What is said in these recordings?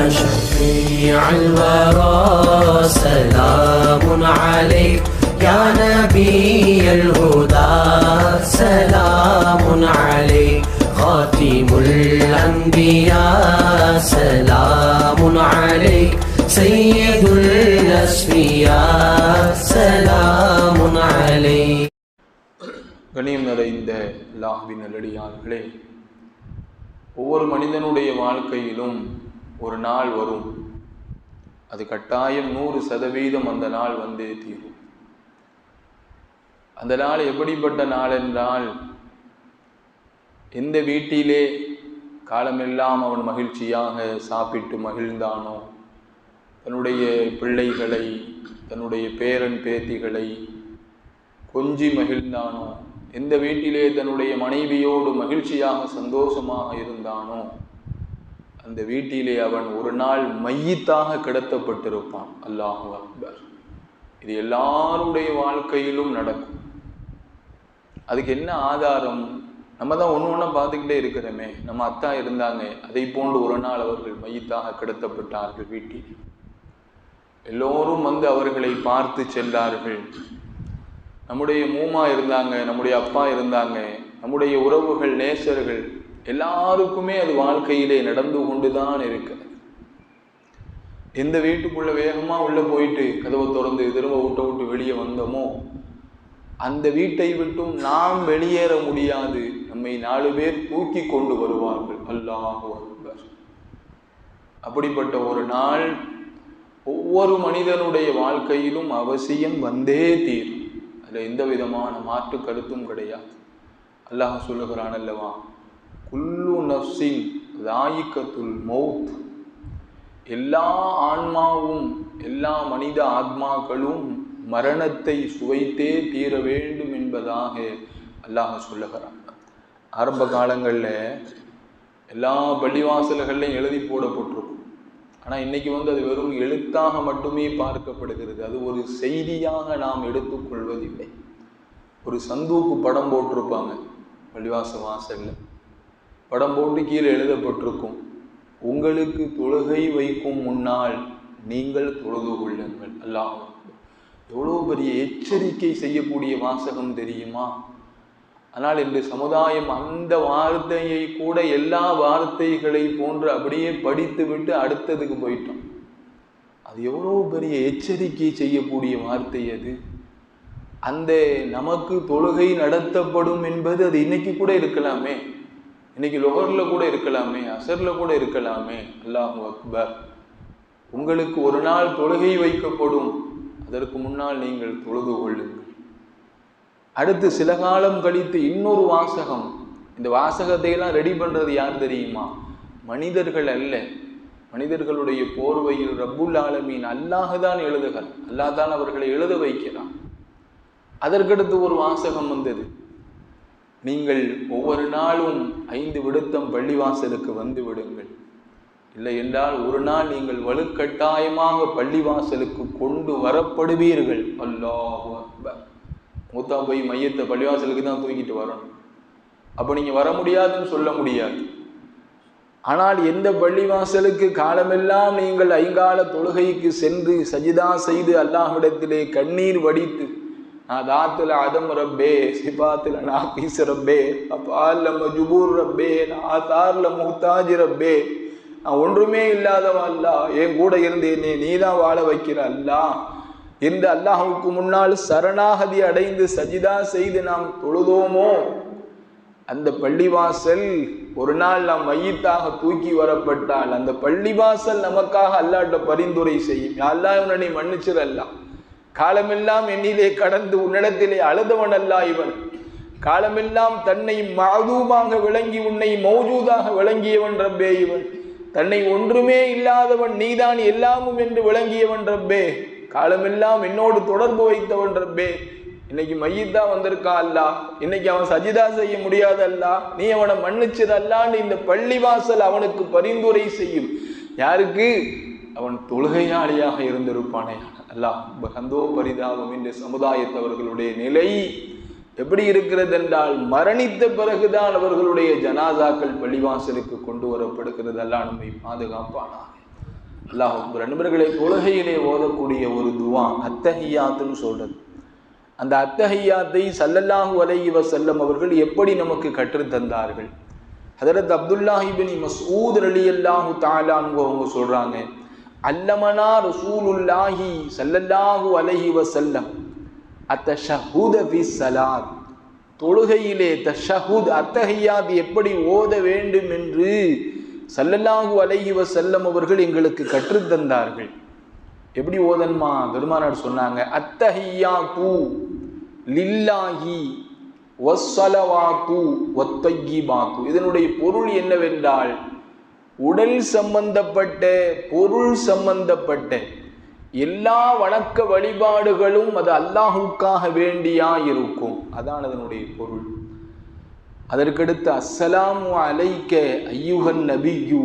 شفيع الورى سلام عليك يا نبي الهدى سلام عليك خاتم الأنبياء سلام عليك سيد الأسفياء سلام عليك கணியம் நிறைந்த அல்லாஹ்வின் நல்லடியார்களே ஒவ்வொரு மனிதனுடைய வாழ்க்கையிலும் ஒரு நாள் வரும். அது கட்டாயம் நூறு சதவீதம் அந்த நாள் வந்தே தீரும். அந்த நாள் எப்படிப்பட்ட நாள் என்றால் எந்த வீட்டிலே காலமெல்லாம் அவன் மகிழ்ச்சியாக சாப்பிட்டு மகிழ்ந்தானோ தன்னுடைய பிள்ளைகளை தன்னுடைய பேரன் பேத்திகளை கொஞ்சி மகிழ்ந்தானோ எந்த வீட்டிலே தன்னுடைய மனைவியோடு மகிழ்ச்சியாக சந்தோஷமாக இருந்தானோ அந்த வீட்டிலே அவன் ஒரு நாள் மையத்தாக கிடத்தப்பட்டிருப்பான். அல்லாஹு அக்பர். இது எல்லாருடைய வாழ்க்கையிலும் நடக்கும். அதுக்கு என்ன ஆதாரம்? நம்ம தான் ஒன்று ஒன்றா பார்த்துக்கிட்டே இருக்கிறோமே. நம்ம அத்தா இருந்தாங்க. அதை போன்று ஒரு நாள் அவர்கள் மையத்தாக கிடத்தப்பட்டார்கள் வீட்டில். எல்லோரும் வந்து அவர்களை பார்த்து சென்றார்கள். நம்முடைய மூமா இருந்தாங்க நம்முடைய அப்பா இருந்தாங்க நம்முடைய உறவுகள் நேசர்கள் எல்லாருக்குமே அது வாழ்க்கையிலே நடந்து கொண்டுதான் இருக்கிறது எந்த வீட்டுக்குள்ள வேகமா உள்ள போயிட்டு கதவை திறந்து திரும்ப விட்ட விட்டு வெளியே வந்தோமோ அந்த வீட்டை விட்டும் நாம் வெளியேற முடியாது. நம்மை நாலு பேர் தூக்கி கொண்டு வருவார்கள். அல்லாஹு அக்பர். அப்படிப்பட்ட ஒரு நாள் ஒவ்வொரு மனிதனுடைய வாழ்க்கையிலும் அவசியம் வந்தே தீரும். அதில் எந்த விதமான மாற்று கருத்தும் கிடையாது. அல்லாஹ் சொல்லுகிறான் அல்லவா? குல்லு நஃப்சின் ராயிக்கத்துல் மௌத். எல்லா ஆன்மாவும் எல்லா மனித ஆத்மாக்களும் மரணத்தை சுவைத்தே தீர வேண்டும் என்பதாக அல்லாஹ் சொல்லுகிறான். ஆரம்ப காலங்களில் எல்லா பள்ளிவாசல்கள்லையும் எழுதி போடப்பட்டிருக்கும். ஆனால் இன்னைக்கு வந்து அது வெறும் எழுத்தாக மட்டுமே பார்க்கப்படுகிறது. அது ஒரு செய்தியாக நாம் எடுத்துக்கொள்வதில்லை. ஒரு சந்தூக்கு படம் போட்டிருப்பாங்க பள்ளிவாச வாசலில். படம் போட்டு கீழே எழுதப்பட்டிருக்கும். உங்களுக்கு தொழுகை வைக்கும் முன்னால் நீங்கள் தொழுது கொள்ளுங்கள். அல்லாஹ் எவ்வளோ பெரிய எச்சரிக்கை செய்யக்கூடிய வாசகம் தெரியுமா? ஆனால் இன்று சமுதாயம் அந்த வார்த்தையை கூட எல்லா வார்த்தைகளை போன்று அப்படியே படித்து விட்டு அடுத்ததுக்கு போயிட்டோம். அது எவ்வளோ பெரிய எச்சரிக்கை செய்யக்கூடிய வார்த்தை அது. அந்த நமக்கு தொழுகை நடத்தப்படும் என்பது அது இன்னைக்கு கூட இருக்கலாமே. இன்னைக்கு லொஹர்ல கூட இருக்கலாமே அசரில் கூட இருக்கலாமே. அல்லாஹு அக்பர். உங்களுக்கு ஒரு நாள் தொழுகை வைக்கப்படும். அதற்கு முன்னால் நீங்கள் தொழுது கொள்ளுங்கள். அடுத்து சில காலம் கழித்து இன்னொரு வாசகம். இந்த வாசகத்தையெல்லாம் ரெடி பண்ணுறது யார் தெரியுமா? மனிதர்கள் அல்ல. மனிதர்களுடைய போர்வையில் ரப்புல் ஆலமீன் அல்லாஹ் தான் எழுதுகிறான். அல்லாஹ் தான் அவர்களை எழுத வைக்கிறான். அதற்கடுத்து ஒரு வாசகம் வந்தது. நீங்கள் ஒவ்வொரு நாளும் ஐந்து விடுத்தம் பள்ளிவாசலுக்கு வந்து விடுங்கள். இல்லை என்றால் ஒரு நாள் நீங்கள் வலுக்கட்டாயமாக பள்ளிவாசலுக்கு கொண்டு வரப்படுவீர்கள். அல்லாஹு அக்பர். மூத்தா போய் மையத்தை பள்ளிவாசலுக்கு தான் தூக்கிட்டு வரணும். அப்போ நீங்கள் வர முடியாதுன்னு சொல்ல முடியாது. ஆனால் எந்த பள்ளிவாசலுக்கு காலமெல்லாம் நீங்கள் ஐங்கால தொழுகைக்கு சென்று சஜிதா செய்து அல்லாஹ்விடத்திலே கண்ணீர் வடித்து தாத்துல அதம் ரப்பே சிபாத்துல நாபீஸ் ரப்பே அப்பால்ல மஜுபூர் ரப்பே நான் ஆத்தார்ல முஹ்தாஜ் ரப்பே. நான் ஒன்றுமே இல்லாதவன் அல்ல என் கூட இருந்து என்னை நீதான் வாழ வைக்கிற அல்லா. என்று அல்லாஹுக்கு முன்னால் சரணாகதி அடைந்து சஜிதா செய்து நாம் தொழுதோமோ? அந்த பள்ளிவாசல் ஒரு நாள் நாம் மையத்தாக தூக்கி வரப்பட்டால் அந்த பள்ளிவாசல் நமக்காக அல்லாட்ட பரிந்துரை செய்யும். அல்லா இவனை மன்னிச்சிடலாம் காலமெல்லாம் என்னிலே கடந்து உன்னிடத்திலே அழுதவன் அல்லா இவன். காலமெல்லாம் தன்னை மாதூமாக விளங்கி உன்னை மௌஜூதாக விளங்கியவன் ரப்பே இவன். தன்னை ஒன்றுமே இல்லாதவன் நீதான் எல்லாமும் என்று விளங்கியவன் ரப்பே. காலமெல்லாம் என்னோடு தொடர்பு வைத்தவன் ரப்பே. இன்னைக்கு மையத்தா வந்திருக்கா அல்லா? இன்னைக்கு அவன் சஜிதா செய்ய முடியாது அல்லா? நீ அவனை மன்னிச்சது அல்லான்னு இந்த பள்ளிவாசல் அவனுக்கு பரிந்துரை செய்யும். யாருக்கு? அவன் தொழுகையாளியாக இருந்திருப்பானே. அல்லாஹ் பகந்தோ பரிதாபம் என்று சமுதாயத்தவர்களுடைய நிலை எப்படி இருக்கிறது என்றால் மரணித்த பிறகுதான் அவர்களுடைய ஜனாதாக்கள் பள்ளிவாசலுக்கு கொண்டு வரப்படுகிறது. எல்லாம் நம்மை பாதுகாப்பானாக. அல்லாஹ் அக்பர் நண்பர்களை தொழுகையிலே ஓதக்கூடிய ஒரு துவா அத்தஹியாத்துன்னு சொல்றது. அந்த அத்தஹியாத்தை சல்லல்லாஹு வலையுவ செல்லம் அவர்கள் எப்படி நமக்கு கற்று தந்தார்கள்? ஹதரத் அப்துல்லாஹிபின் மசூத் ரலியல்லாஹு தாலான்னு அவங்க சொல்றாங்க அல்லமனா ரசூலுல்லாஹி சல்லல்லாஹு அலைஹி வஸல்லம் அத்தஷஹுத பி சலாத் தொழுகையிலே தஷஹுத் அத்தகையாது எப்படி ஓத வேண்டும் என்று சல்லல்லாஹு அலஹி வசல்லம் அவர்கள் எங்களுக்கு கற்றுத்தந்தார்கள் எப்படி ஓதன்மா பெருமானார் சொன்னாங்க அத்தஹியாத்து லில்லாஹி வஸ்ஸலவாத்து வத்தய்யிபாத்து இதனுடைய பொருள் என்னவென்றால் உடல் சம்பந்தப்பட்ட பொருள் சம்பந்தப்பட்ட எல்லா வணக்க வழிபாடுகளும் அது அல்லாஹுக்காக வேண்டியா இருக்கும் அதான் அதனுடைய பொருள். அதற்கடுத்து அஸ்ஸலாமு அலைக்க ஐயுகன் நபியு.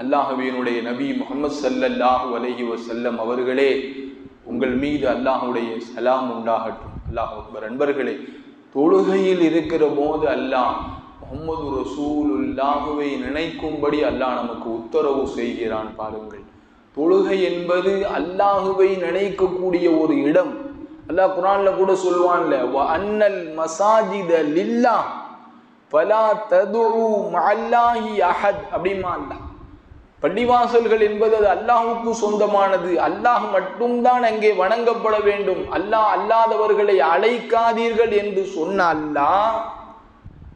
அல்லாஹுவினுடைய நபி முகமது சல்லல்லாஹு அலஹி வசல்லம் அவர்களே உங்கள் மீது அல்லாஹுடைய சலாம் உண்டாகட்டும். அல்லாஹ் அக்பர். அன்பர்களே தொழுகையில் இருக்கிற போது அல்லாஹ் முகமது ரசூலுல்லாஹுவை நினைக்கும்படி அல்லாஹ் நமக்கு உத்தரவு செய்கிறான் பாருங்கள். தொழுகை என்பது அல்லாஹுவை நினைக்கக்கூடிய ஒரு இடம். அல்லாஹ் குரான்ல கூட சொல்வான்ல அன்னல் மசாஜித லில்லா பலா ததுரு அல்லாஹி அஹத் அப்படிமா அல்லாஹ். பள்ளிவாசல்கள் என்பது அது அல்லாஹுக்கு சொந்தமானது. அல்லாஹ் மட்டும்தான் அங்கே வணங்கப்பட வேண்டும். அல்லாஹ் அல்லாதவர்களை அழைக்காதீர்கள் என்று சொன்ன அல்லாஹ்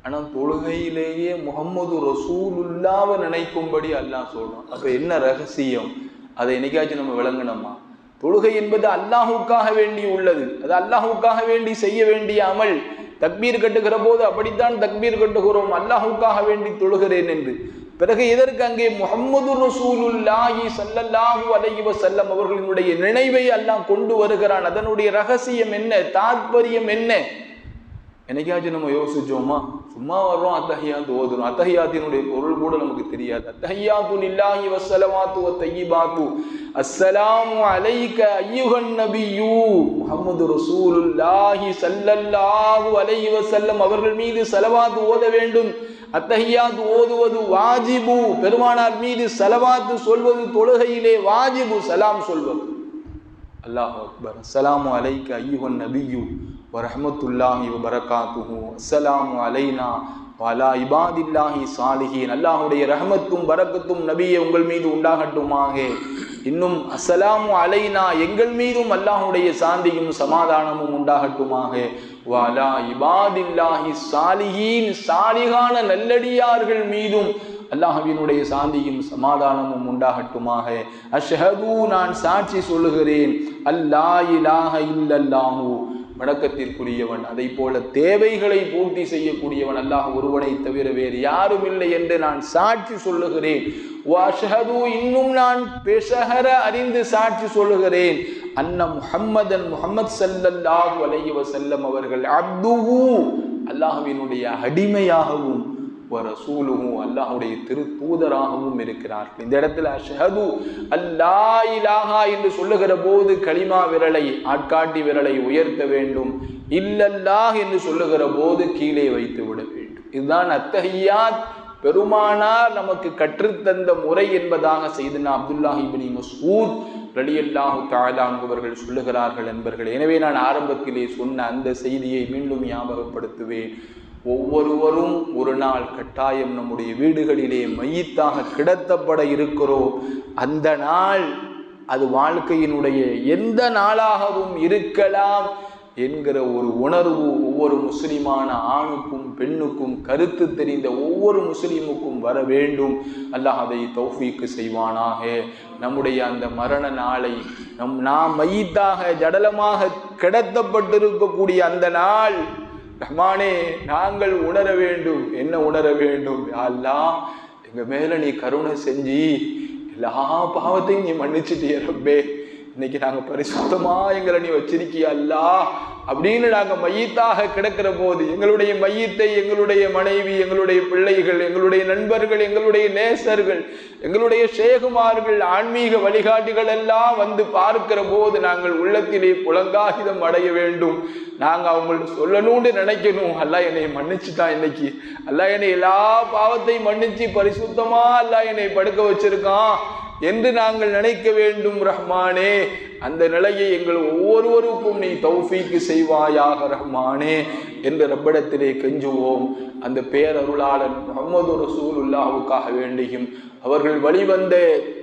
ஆனால் தொழுகையிலேயே முகம்மது ரசூலுல்லாவை நினைக்கும்படி அல்லாஹ் சொல்றான். அப்போ என்ன ரகசியம்? அதை என்னைக்காச்சும் நம்ம விளங்கணுமா? தொழுகை என்பது அல்லாஹுக்காக வேண்டி உள்ளது. அது அல்லாஹுக்காக வேண்டி செய்ய வேண்டிய அமல். தக்பீர் கட்டுகிற போது அப்படித்தான் தக்பீர் கட்டுகிறோம். அல்லாஹுக்காக வேண்டி தொழுகிறேன் என்று. பிறகு எதற்கு அங்கே முகம்மது ரசூலுல்லாஹி சல்லல்லாஹு அலைஹி வஸல்லம் அவர்களினுடைய நினைவை அல்லாஹ் கொண்டு வருகிறான்? அதனுடைய ரகசியம் என்ன? தாத்பரியம் என்ன? என்னைக்காச்சும் நம்ம யோசிச்சோமா? சும்மா வர்றோம் அத்தஹியாத்து ஓதுறோம். அத்தஹியாத்தினுடைய பொருள் கூட நமக்கு தெரியாது. அத்தஹியாத்து லில்லாஹி வஸ்ஸலவாத்து வத்தய்யிபாத்து. அஸ்ஸலாமு அலைக்க ஐயுகன் நபியூ முகமது ரசூலுல்லாஹி சல்லல்லாஹு அலைஹி வசல்லம் அவர்கள் மீது சலவாத்து ஓத வேண்டும். அத்தஹியாத்து ஓதுவது வாஜிபு. பெருமானார் மீது சலவாத்து சொல்வது தொழுகையிலே வாஜிபு. சலாம் சொல்வது. அல்லாஹ் அக்பர். அஸ்ஸலாமு அலைக்க ஐயுகன் நபியு வரஹமத்துல்லாஹி வபரகாத்துஹு. அஸ்ஸலாமு அலைனா. வலா இபாதில்லாஹி சாலிஹீன். அல்லாஹுடைய ரஹமத்தும் பரக்கத்தும் நபியே உங்கள் மீது உண்டாகட்டுமாக. இன்னும் அஸ்ஸலாமு அலைனா. எங்கள் மீதும் அல்லாஹுடைய சாந்தியும் சமாதானமும் உண்டாகட்டுமாக. வலா இபாதில்லாஹி சாலிஹீன். சாலிகான நல்லடியார்கள் மீதும் அல்லாஹவினுடைய சாந்தியும் சமாதானமும் உண்டாகட்டுமாக. அஷ்ஹது நான் சாட்சி சொல்லுகிறேன். அல்லா இலாஹ இல்லல்லாஹு. வணக்கத்திற்குரியவன் அதை போல தேவைகளை பூர்த்தி செய்யக்கூடியவன் அல்லாஹ் ஒருவனை தவிர வேறு யாரும் இல்லை என்று நான் சாட்சி சொல்லுகிறேன். இன்னும் நான் பெசகர அறிந்து சாட்சி சொல்லுகிறேன். அன்ன முஹம்மதன் முஹம்மத் சல்லல்லாஹு அலைஹி வஸல்லம் அவர்கள் அப்துஹு அல்லாஹுவினுடைய அடிமையாகவும் ரசூலுகும் அல்லாஹுடைய திருத்தூதராகவும் இருக்கிறார்கள். இந்த இடத்துல ஷஹது அல்லா இலாஹா என்று சொல்லுகிற போது கலிமா விரலை ஆட்காட்டி விரலை உயர்த்த வேண்டும். இல்லல்லாஹ் என்று சொல்லுகிற போது கீழே வைத்து விட வேண்டும். இதுதான் அத்தகையாத் பெருமானார் நமக்கு கற்றுத்தந்த முறை என்பதாக செய்தனா அப்துல்லாஹி பினி மசூத் ரலியல்லாஹு தஆலா என்பவர்கள் சொல்லுகிறார்கள் என்பர்கள் எனவே நான் ஆரம்பத்திலே சொன்ன அந்த செய்தியை மீண்டும் ஞாபகப்படுத்துவேன். ஒவ்வொருவரும் ஒரு நாள் கட்டாயம் நம்முடைய வீடுகளிலே மையத்தாக கிடத்தப்பட இருக்கிறோம். அந்த நாள் அது வாழ்க்கையினுடைய எந்த நாளாகவும் இருக்கலாம் என்கிற ஒரு உணர்வு ஒவ்வொரு முஸ்லிமான ஆணுக்கும் பெண்ணுக்கும் கருத்து தெரிந்த ஒவ்வொரு முஸ்லீமுக்கும் வர வேண்டும். அல்லாஹ் அதை தௌஃபீக்கு செய்வானாக. நம்முடைய அந்த மரண நாளை நம் நாம் மையத்தாக ஜடலமாக கிடத்தப்பட்டிருக்கக்கூடிய அந்த நாள் ரஹ்மானே நாங்கள் உணர வேண்டும். என்ன உணர வேண்டும்? யாரெல்லாம் எங்க மேல நீ கருணை செஞ்சு எல்லா பாவத்தையும் நீ மன்னிச்சுட்டிய ரப்பே. இன்னைக்கு நாங்க பரிசுத்தமா எங்களை நீ வச்சிருக்கியா அல்லா. அப்படின்னு நாங்கள் மையத்தாக கிடக்கிற போது எங்களுடைய மையத்தை எங்களுடைய மனைவி எங்களுடைய பிள்ளைகள் எங்களுடைய நண்பர்கள் எங்களுடைய நேசர்கள் எங்களுடைய சேகுமார்கள் ஆன்மீக வழிகாட்டிகள் எல்லாம் வந்து பார்க்கிற போது நாங்கள் உள்ளத்திலே புலங்காகிதம் அடைய வேண்டும். நாங்கள் அவங்கள்ட்ட சொல்லணும்னு நினைக்கணும். அல்ல என்னை மன்னிச்சுட்டான் இன்னைக்கு? அல்ல என்னை எல்லா பாவத்தையும் மன்னிச்சு பரிசுத்தமா அல்லா என்னை படுக்க வச்சிருக்கான். என்று நாங்கள் நினைக்க வேண்டும் ரஹ்மானே. அந்த நிலையை எங்கள் ஒவ்வொருவருக்கும் நீ தௌஃபீக்கு செய்வாயாக ரஹ்மானே என்று ரப்பிடத்திலே கெஞ்சுவோம். அந்த பேரருளாளன் முகமது ரசூலுல்லாவுக்காக வேண்டியும் அவர்கள் வழிவந்த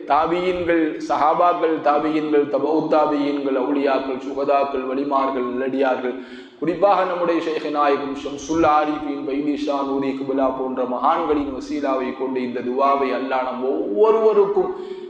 தாபியின்கள் சஹாபாக்கள் தாபியின்கள் தபவு தாபியின்கள் அவுளியாக்கள் சுகதாக்கள் வலிமார்கள் நல்லடியார்கள் குறிப்பாக நம்முடைய ஷேக நாயகம் ஷம்சுல் ஆரிஃபின் பைனிஷா நூரி குபுலா போன்ற மகான்களின் வசீலாவை கொண்டு இந்த துவாவை அல்லா நம் ஒவ்வொருவருக்கும்